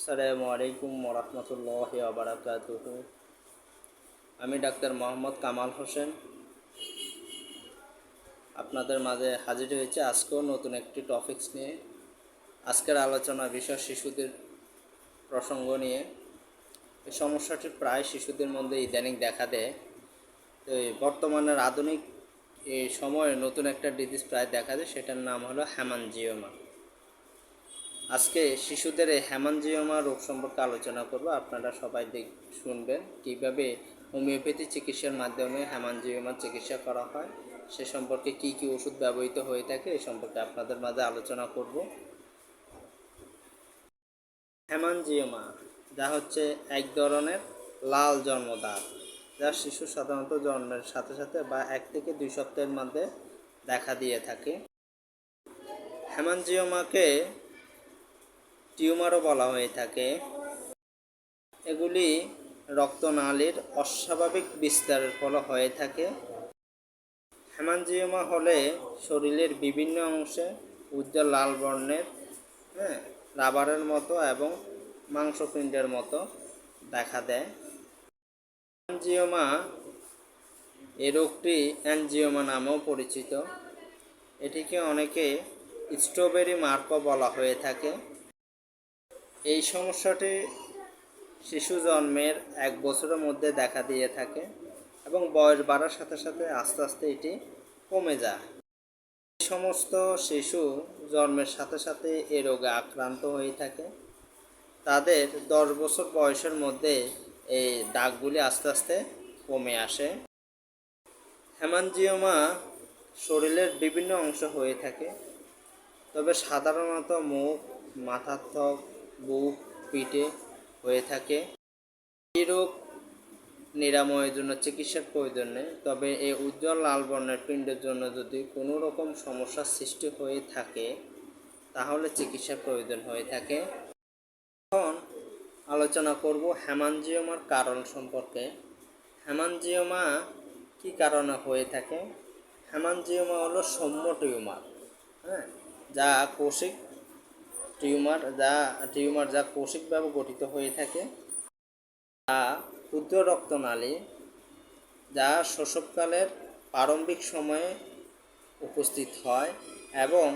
আসসালামু আলাইকুম ওরহমতুল্লাহ আবরাকাতুহ আমি ডাক্তার মোহাম্মদ কামাল হোসেন। আপনাদের মাঝে হাজির হয়েছে আজকেও নতুন একটি টপিকস নিয়ে। আজকের আলোচনা বিষয় শিশুদের প্রসঙ্গ নিয়ে। এই সমস্যাটি প্রায় শিশুদের মধ্যে ইদানিং দেখা দেয়। তো বর্তমানের আধুনিক এই সময়ে নতুন একটা ডিজিজ প্রায় দেখা যায় সেটার নাম হলো হ্যামানজিওমা। আজকে শিশুদের এই হ্যামানজিওমা রোগ সম্পর্কে আলোচনা করব। আপনারা সবাই দেখ, শুনবেন কীভাবে হোমিওপ্যাথি চিকিৎসার মাধ্যমে হ্যামানজিওমার চিকিৎসা করা হয়। সে সম্পর্কে কি কি ওষুধ ব্যবহৃত হয়ে থাকে এ সম্পর্কে আপনাদের মাঝে আলোচনা করব। হ্যামানজিওমা যা হচ্ছে এক ধরনের লাল জন্মদাগ যা শিশু সাধারণত জন্মের সাথে সাথে বা এক থেকে দুই সপ্তাহের মধ্যে দেখা দিয়ে থাকে। হ্যামানজিওমাকে টিউমারও বলা হয়ে থাকে। এগুলি রক্তনালীর অস্বাভাবিক বিস্তারের ফলে হয়ে থাকে। হেমানজিওমা হলে শরীরের বিভিন্ন অংশে উজ্জ্বল লাল বর্ণের হ্যাঁ রাবারের মতো এবং মাংসপিণ্ডের মতো দেখা দেয়। অ্যানজিওমা এই রোগটি অ্যানজিওমা নামেও পরিচিত। এটিকে অনেকে স্ট্রবেরি মার্কও বলা হয়ে থাকে। এই সমস্যাটি শিশু জন্মের এক বছরের মধ্যে দেখা দিয়ে থাকে এবং বয়স বাড়ার সাথে সাথে আস্তে আস্তে এটি কমে যায়। এই সমস্ত শিশু জন্মের সাথে সাথে এ রোগে আক্রান্ত হয়ে থাকে। তাদের দশ বছর বয়সের মধ্যে এই দাগগুলি আস্তে আস্তে কমে আসে। হেমানজিওমা শরীরের বিভিন্ন অংশ হয়ে থাকে, তবে সাধারণত মুখ, মাথার ত্বক বুক পিঠে হয়ে থাকে। এই রোগ নিরাময়ের জন্য, চিকিৎসার প্রয়োজন। নেই তবে এই উজ্জ্বল লাল বর্ণের পিণ্ডের জন্য যদি কোনো রকম সমস্যার সৃষ্টি হয়ে থাকে, তাহলে চিকিৎসার প্রয়োজন হয়ে থাকে। এখন আলোচনা করব হ্যামানজিওমার কারণ সম্পর্কে। হ্যামানজিওমা কী কারণে হয়ে থাকে? হ্যামানজিওমা হলো সৌম্য টিউমার হ্যাঁ যা কোষিক টিউমার যা টিউমার যা কৌশিকভাবে গঠিত হয়ে থাকে, তা ক্ষুদ্র রক্তনালী যা শৈশবকালের প্রারম্ভিক সময়ে উপস্থিত হয় এবং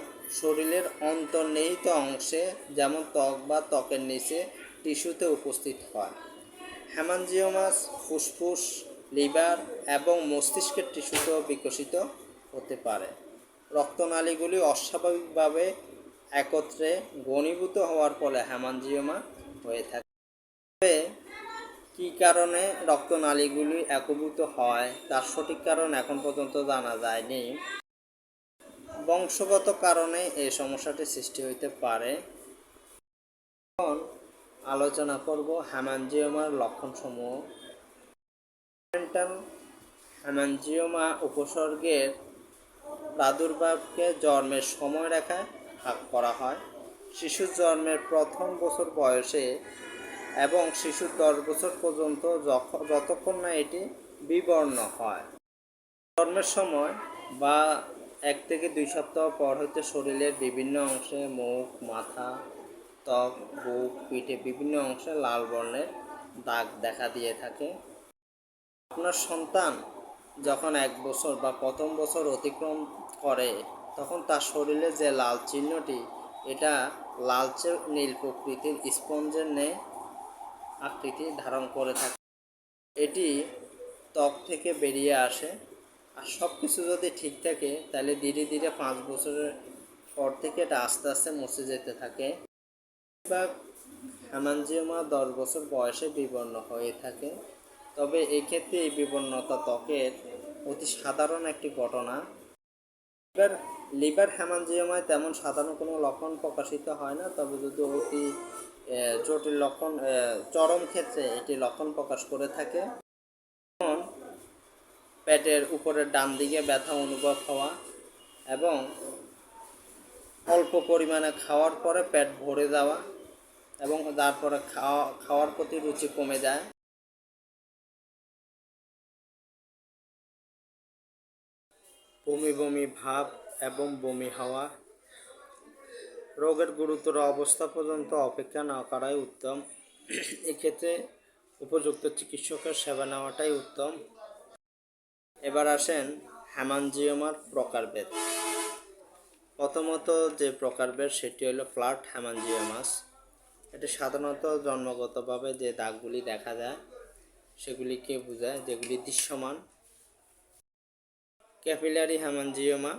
শরীরের অন্তর্নিহিত অংশে যেমন ত্বক বা ত্বকের নিচে টিস্যুতে উপস্থিত হয়। হ্যামানজিওমাস ফুসফুস, লিভার এবং মস্তিষ্কের টিস্যুতেও বিকশিত হতে পারে। রক্তনালীগুলি অস্বাভাবিকভাবে একত্রে ঘনীভূত হওয়ার ফলে হ্যামানজিওমা হয়ে থাকে। তবে কী কারণে রক্তনালীগুলি একভূত হয় তার সঠিক কারণ এখন পর্যন্ত জানা যায়নি। বংশগত কারণে এই সমস্যাটি সৃষ্টি হইতে পারে। এখন আলোচনা করব হ্যামানজিওমার লক্ষণসমূহ। হ্যামানজিওমা উপসর্গের প্রাদুর্ভাবকে জন্মের সময় রেখায় ভাগ করা হয়। শিশুর জন্মের প্রথম বছর বয়সে এবং শিশুর দশ বছর পর্যন্ত যতক্ষণ না এটি বিবর্ণ হয়। জন্মের সময় বা এক থেকে দুই সপ্তাহ পর হতে শরীরের বিভিন্ন অংশে মুখ, মাথা, ত্বক, বুক, পিঠে বিভিন্ন অংশে লাল বর্ণের দাগ দেখা দিয়ে থাকে। আপনার সন্তান যখন এক বছর বা প্রথম বছর অতিক্রম করে তখন তার শরীরে যে লাল চিহ্নটি, এটা লালচে নীল প্রকৃতির স্পঞ্জের ন্যায় আকৃতি ধারণ করে থাকে। এটি ত্বক থেকে বেরিয়ে আসে। আর সব কিছু যদি ঠিক থাকে, তাহলে ধীরে ধীরে পাঁচ বছরের পর থেকে এটা আস্তে আস্তে মুছে যেতে থাকে। বা হ্যামানজিওমা দশ বছর বয়সে বিবর্ণ হয়ে থাকে। তবে এক্ষেত্রে এই বিবর্ণতা ত্বকের অতি সাধারণ একটি ঘটনা। লিভার লিভার হ্যামানজিওমায় তেমন সাধারণ কোনো লক্ষণ প্রকাশিত হয় না, তবে যদি অতি জটিল লক্ষণ চরম ক্ষেত্রে এটি লক্ষণ প্রকাশ করে থাকে। পেটের উপরের ডান দিকে ব্যথা অনুভব হওয়া এবং অল্প পরিমাণে খাওয়ার পরে পেট ভরে যাওয়া এবং তারপরে খাওয়া, খাওয়ার প্রতি রুচি কমে যায়। বমি বমি ভাব এবং বমি হওয়া। রোগের গুরুতর অবস্থা পর্যন্ত অপেক্ষা না করাই উত্তম। এক্ষেত্রে উপযুক্ত চিকিৎসকের সেবা নেওয়াটাই উত্তম। এবার আসেন হ্যামানজিওমার প্রকারভেদ। প্রথমত যে প্রকারভেদ, সেটি হলো ফ্ল্যাট হ্যামানজিওমাস এটি সাধারণত জন্মগতভাবে যে দাগগুলি দেখা যায়, সেগুলিকে বোঝায়, যেগুলি দৃশ্যমান। ক্যাপিলারি হ্যামানজিওমা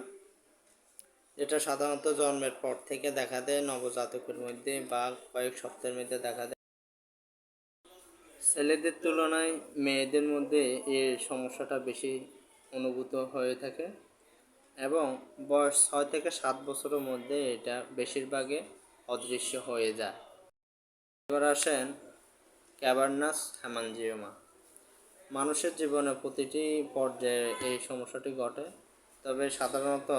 যেটা সাধারণত জন্মের পর থেকে দেখা দেয়, নবজাতকের মধ্যে বা কয়েক সপ্তাহের মধ্যে দেখা দেয়। ছেলেদের তুলনায় মেয়েদের মধ্যে এই সমস্যাটা বেশি অনুভূত হয়ে থাকে এবং বয়স ছয় থেকে সাত বছরের মধ্যে এটা বেশিরভাগে অদৃশ্য হয়ে যায়। এবার আসেন ক্যাবার্নাস হ্যামানজিওমা মানুষের জীবনে প্রতিটি পর্যায়ে এই সমস্যাটি ঘটে। তবে সাধারণত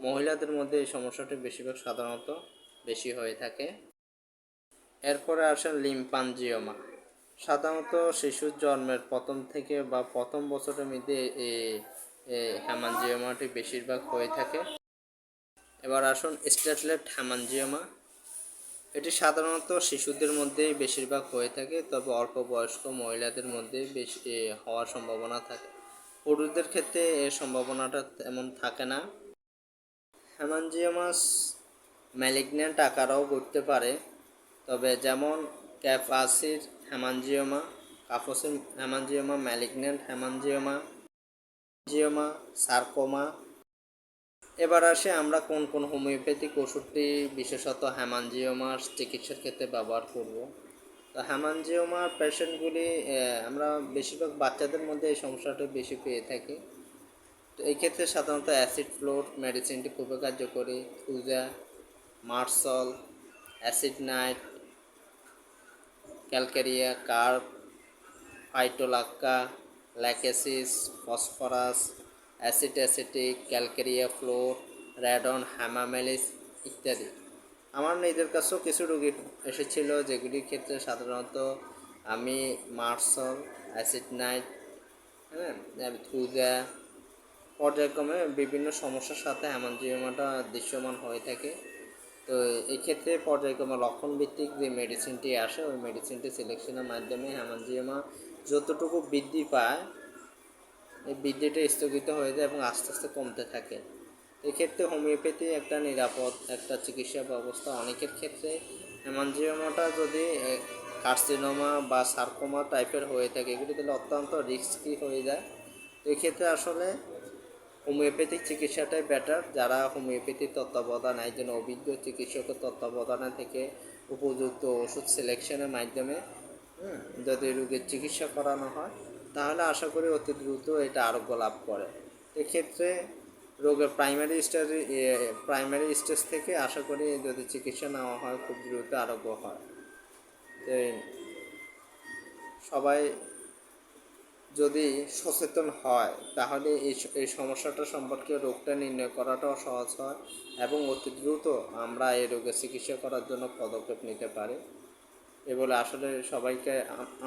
মহিলাদের মধ্যে এই সমস্যাটি বেশিরভাগ সাধারণত বেশি হয়ে থাকে। এরপরে আসেন লিম্পানজিওমা সাধারণত শিশুর জন্মের প্রথম থেকে বা প্রথম বছরের মধ্যে এই হ্যামানজিওমাটি বেশিরভাগ হয়ে থাকে। এবার আসুন স্টেটলেট হ্যামানজিওমা এটি সাধারণত শিশুদের মধ্যেই বেশিরভাগ হয়ে থাকে, তবে অল্প বয়স্ক মহিলাদের মধ্যে বেশি হওয়ার সম্ভাবনা থাকে। পুরুষদের ক্ষেত্রে এর সম্ভাবনাটা তেমন থাকে না। হ্যামানজিওমাস ম্যালিগন্যান্ট আকারও ঘটতে পারে, তবে যেমন ক্যাফাসির হ্যামানজিওমা কাফসির হ্যামানজিওমা ম্যালিগন্যান্ট হ্যামানজিওমা জিওমা সার্কোমা এবার আসে আমরা কোন কোন হোমিওপ্যাথিক ওষুধটি, বিশেষত হ্যামানজিওমার চিকিৎসার ক্ষেত্রে ব্যবহার করব। তো হ্যামানজিওমার পেশেন্টগুলি আমরা বেশিরভাগ বাচ্চাদের মধ্যে এই সমস্যাটা বেশি পেয়ে থাকি। তো এই ক্ষেত্রে সাধারণত অ্যাসিড ফ্লোর মেডিসিনটি খুবই কার্যকরী। Thuja মার্সল, acid nit, calcarea, carb, phytolacca, lachesis, phosphorus acid acetic calcarea fluor র্যাডন hamamelis ইত্যাদি। আমার নিজের কাছেও কিছু রোগী এসেছিল যেগুলির ক্ষেত্রে সাধারণত আমি মার্সল, অ্যাসিড নাইট হ্যাঁ থুজা পর্যায়ক্রমে বিভিন্ন সমস্যার সাথে হ্যামানজিওমাটা দৃশ্যমান হয়ে থাকে। তো এক্ষেত্রে পর্যায়ক্রমে লক্ষণ ভিত্তিক যে মেডিসিনটি আসে, ওই মেডিসিনটি সিলেকশনের মাধ্যমে হ্যামানজিওমা যতটুকু বৃদ্ধি পায় বৃদ্ধিটা স্থগিত হয়ে যায় এবং আস্তে আস্তে কমতে থাকে। এক্ষেত্রে হোমিওপ্যাথি একটা নিরাপদ একটা চিকিৎসা ব্যবস্থা অনেকের ক্ষেত্রে। হেমানজিওমাটা যদি কার্সিনোমা বা সার্কোমা টাইপের হয়ে থাকে, এগুলি তাহলে অত্যন্ত রিস্কি হয়ে যায়। এক্ষেত্রে আসলে হোমিওপ্যাথিক চিকিৎসাটাই বেটার যারা হোমিওপ্যাথির তত্ত্বাবধান, একজন অভিজ্ঞ চিকিৎসকের তত্ত্বাবধানে থেকে উপযুক্ত ওষুধ সিলেকশনের মাধ্যমে যদি রোগীর চিকিৎসা করানো হয়। তাহলে আশা করি অতি দ্রুত এটা আরোগ্য লাভ করে। এক্ষেত্রে রোগের প্রাইমারি স্টেজ প্রাইমারি স্টেজ থেকে আশা করি যদি চিকিৎসা নেওয়া হয়, খুব দ্রুত আরোগ্য হয়। সবাই যদি সচেতন হয়, তাহলে এই এই সমস্যাটা সম্পর্কে রোগটা নির্ণয় করাটাও সহজ হয় এবং অতি দ্রুত আমরা এই রোগের চিকিৎসা করার জন্য পদক্ষেপ নিতে পারি। এ বলে আসলে সবাইকে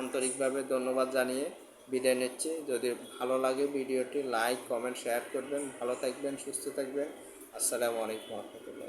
আন্তরিকভাবে ধন্যবাদ জানিয়ে বিদায় নিচ্ছি। যদি ভালো লাগে ভিডিওটি লাইক, কমেন্ট, শেয়ার করবেন। ভালো থাকবেন, সুস্থ থাকবেন। আসসালামু আলাইকুম রহমতুল্লাহ।